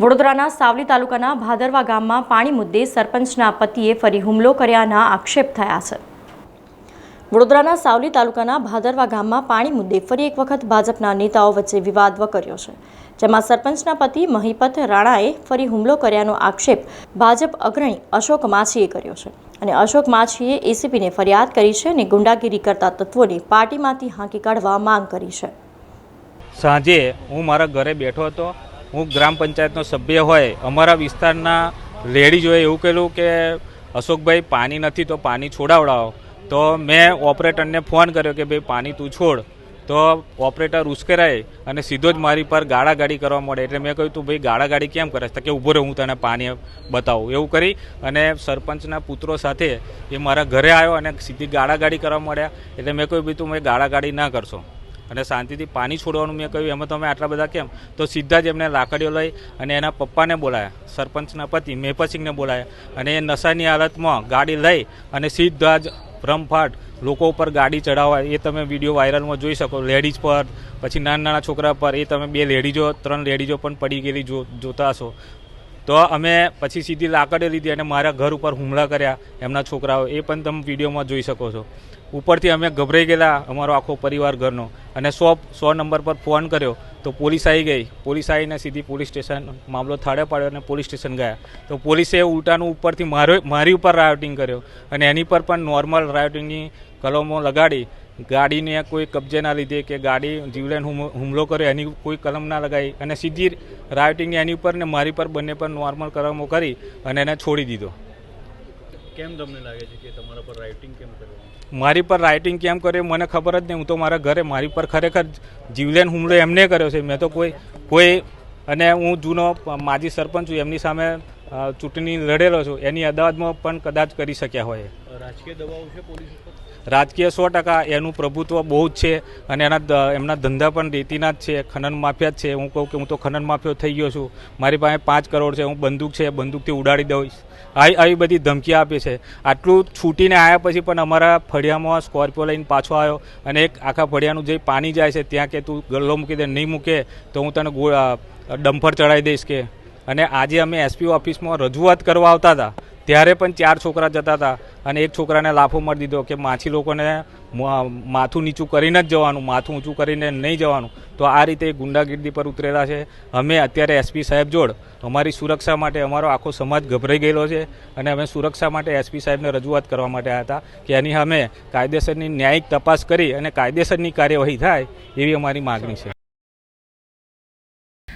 વડોદરાના સાવલી તાલુકાના ભાદરવા ગામમાં પાણી મુદ્દે સરપંચના પતિએ ફરી હુમલો કર્યાના આક્ષેપ થયા છે. વડોદરાના સાવલી તાલુકાના ભાદરવા ગામમાં પાણી મુદ્દે ફરી એક વખત ભાજપના નેતાઓ વચ્ચે વિવાદ વકર્યો છે, જેમાં સરપંચના પતિ મહિપત રાણાએ ફરી હુમલો કર્યાનો આક્ષેપ ભાજપ અગ્રણી અશોક માછીએ કર્યો છે અને અશોક માછીએ એસીપીને ફરિયાદ કરી છે અને ગુંડાગીરી કરતા તત્વોને પાર્ટીમાંથી હાંકી કાઢવા માંગ કરી છે. સાંજે હું મારા ઘરે બેઠો હતો હું ગ્રામ પંચાયતનો સભ્ય હોય, અમારા વિસ્તારના લેડીઝોએ એવું કહેલું કે, અશોકભાઈ, પાણી નથી તો પાણી છોડાવડાવો. તો મેં ઓપરેટરને ફોન કર્યો કે, ભાઈ, પાણી તું છોડ. તો ઓપરેટર ઉશ્કેરાય અને સીધો જ મારી પર ગાળાગાડી કરવા મળે. એટલે મેં કહ્યું, તું ભાઈ ગાળાગાડી કેમ કરે તો કે ઊભો રહે, હું તને પાણી બતાવું. એવું કરી અને સરપંચના પુત્રો સાથે એ મારા ઘરે આવ્યો અને સીધી ગાળાગાડી કરવા મળ્યા. એટલે મેં કહ્યું, ભાઈ, તું મેં ગાળાગાડી ના કરશો. અને શાંતિથી પાણી છોડવાનું મેં કહ્યું. એમાં તમે આટલા બધા કેમ? તો સીધા જ એમને લાકડીઓ લઈ અને એના પપ્પાને બોલાયા. સરપંચના પતિ મેપતસિંહને બોલાયા. અને એ નશાની હાલતમાં ગાડી લઈ અને સીધા જ રમફાટ લોકો ઉપર ગાડી ચડાવવા. એ તમે વીડિયો વાયરલમાં જોઈ શકો. લેડીઝ પર, પછી નાના નાના છોકરા પર. એ તમે બે લેડીઝો, ત્રણ લેડીઝો પણ પડી ગયેલી જોતા હશો. તો અમે પછી સીધી લાકડે લીધી અને મારા ઘર ઉપર હુમલા કર્યા, એમના છોકરાઓ. એ પણ તમે વિડીયોમાં જોઈ શકો છો. ઉપરથી અમે ગભરાઈ ગયેલા, અમારો આખો પરિવાર ઘરનો. અને સો સો નંબર પર ફોન કર્યો, તો પોલીસ આવી ગઈ. પોલીસ આવીને સીધી પોલીસ સ્ટેશન મામલો થાળે પાડ્યો અને પોલીસ સ્ટેશન ગયા. તો પોલીસે ઉલટાનું ઉપરથી મારો, મારી ઉપર રાયોટિંગ કર્યો. અને એની પર પણ નોર્મલ રાયોટિંગની કલમો લગાડી ગાડીને કોઈ કબજે ના લીધે કે ગાડી જીવલેણ હુમ- હુમલો કર્યો એની કોઈ કલમ ના લગાવી અને સીધી રાઇટિંગ એની ઉપર ને મારી પર બંને પર નોર્મલ કલમો કરી અને એને છોડી દીધો. કેમ તમને લાગે છે કે તમારા પર રાઇટિંગ કેમ કરવાનું મારી પર રાઇટિંગ કેમ કર્યો મને ખબર જ નહીં. હું તો મારા ઘરે મારી પર ખરેખર જીવલેણ હુમલો એમને કર્યો છે. મેં તો કોઈ કોઈ અને હું જૂનો માજી સરપંચ છું. એમની સામે ચૂંટણી લડેલો છું. એની અદાવતમાં પણ કદાચ કરી શક્યા હોય. રાજકીય દબાવ છે પોલીસ ઉપર? રાજકીય સો ટકા એનું પ્રભુત્વ બહુ જ છે અને એના એમના ધંધા પણ રેતીના જ છે. ખનન માફિયા જ છે. હું કહું કે હું તો ખનન માફિયો થઈ ગયો છું. મારી પાસે પાંચ કરોડ છે. હું બંદૂક છે. બંદૂકથી ઉડાડી દઈશ આવી આવી બધી ધમકી આપે છે. આટલું છૂટીને આવ્યા પછી પણ અમારા ફળિયામાં સ્કોર્પિયો લઈને પાછો આવ્યો અને એક આખા ફળિયાનું જે પાણી જાય છે, ત્યાં કે તું ગલ્લો મૂકી દે, નહીં મૂકે, તો હું તને ડમ્ફર ચડાવી દઈશ કે. અને આજે અમે એસપી ઓફિસમાં રજૂઆત કરવા આવતા હતા. ત્યારે પણ ચાર છોકરા જતા હતા અને એક છોકરાને લાફો મારી દીધો કે માછી લોકોને માથું નીચું કરીને જ જવાનું, માથું ઊંચું કરીને નહીં જવાનું. તો આ રીતે ગુંડાગીર્દી પર ઉતરેલા છે. અમે અત્યારે એસપી સાહેબ જોડ, અમારી સુરક્ષા માટે અમારો આખો સમાજ ગભરાઈ ગયેલો છે અને અમે સુરક્ષા માટે એસપી સાહેબને રજૂઆત કરવા માટે આવ્યા હતા કે એની અમે કાયદેસરની ન્યાયિક તપાસ કરી અને કાયદેસરની કાર્યવાહી થાય એવી અમારી માગણી છે.